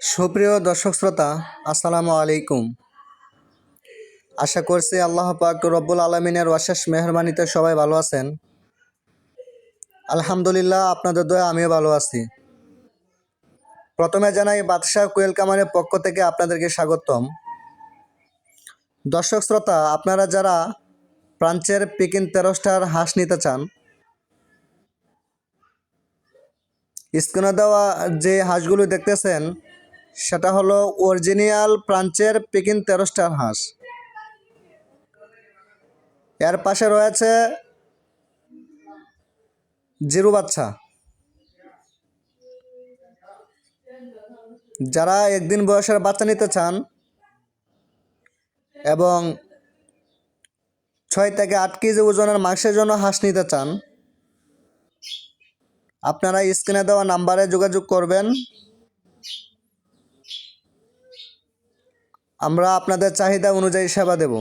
সুপ্রিয় দর্শক শ্রোতা, আসসালামু আলাইকুম। আশা করছি আল্লাহ পাক রব্বুল আলমিনের অশেষ মেহরবানিতে সবাই ভালো আছেন। আলহামদুলিল্লাহ, আপনাদের দয়া আমিও ভালো আছি। প্রথমে জানাই, বাদশাহ কোয়েল কামানের পক্ষ থেকে আপনাদেরকে স্বাগতম। দর্শক শ্রোতা, আপনারা যারা প্রাঞ্চের পিকিন তেরো স্টার হাঁস নিতে চান, স্ক্রিনে দেওয়া যে হাঁসগুলো দেখতেছেন সেটা হলো অরিজিনাল প্রাঞ্চের পিকিন তেরো স্টার হাঁস। এর পাশে রয়েছে জিরু বাচ্চা। যারা একদিন বয়সের বাচ্চা নিতে চান এবং ছয় থেকে আট কেজি ওজনের মাংসের জন্য হাঁস নিতে চান, আপনারা স্ক্রিনে দেওয়া নাম্বারে যোগাযোগ করবেন। আমরা আপনাদের চাহিদা অনুযায়ী সেবা দেব।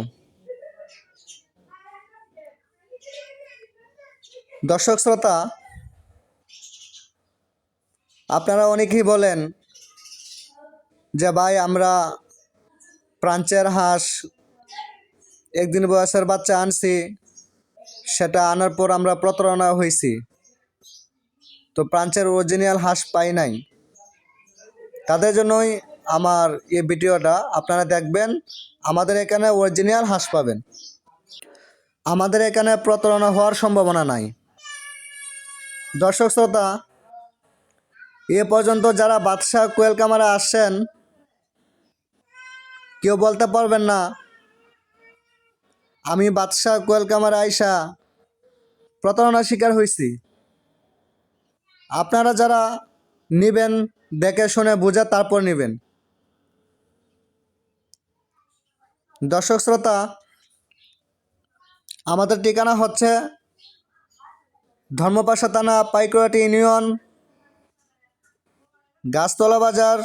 দর্শক শ্রোতা, আপনারা অনেকেই বলেন যে, ভাই, আমরা প্রাঞ্চের হাঁস একদিন বয়সের বাচ্চা আনছি, সেটা আনার পর আমরা প্রতারণা হয়েছি তো প্রাঞ্চের অরিজিনাল হাঁস পাই নাই। তাদের জন্যই আমার এই ভিডিওটা আপনারা দেখবেন, আমাদের এখানে অরিজিনাল হাঁস পাবেন। আমাদের এখানে প্রতারণা হওয়ার সম্ভাবনা নাই। দর্শক শ্রোতা, এ পর্যন্ত যারা বাদশাহ কোয়েল কামারা আসছেন, কেউ বলতে পারবেন না, আমি বাদশাহ কোয়েল কামারা আইসা প্রতারণার শিকার হয়েছি আপনারা যারা নেবেন, দেখে শুনে বুঝে তারপর নেবেন। দর্শক শ্রোতা, আমাদের ঠিকানা হচ্ছে ধর্মপাশা থানা, পাইকরাটি ইউনিয়ন, গাছতলা বাজার,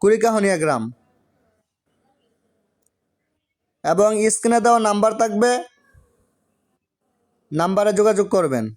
কুড়িকাহনিয়া গ্রাম। এবং স্ক্রিনে দেওয়া নাম্বার থাকবে, নাম্বারে যোগাযোগ করবেন।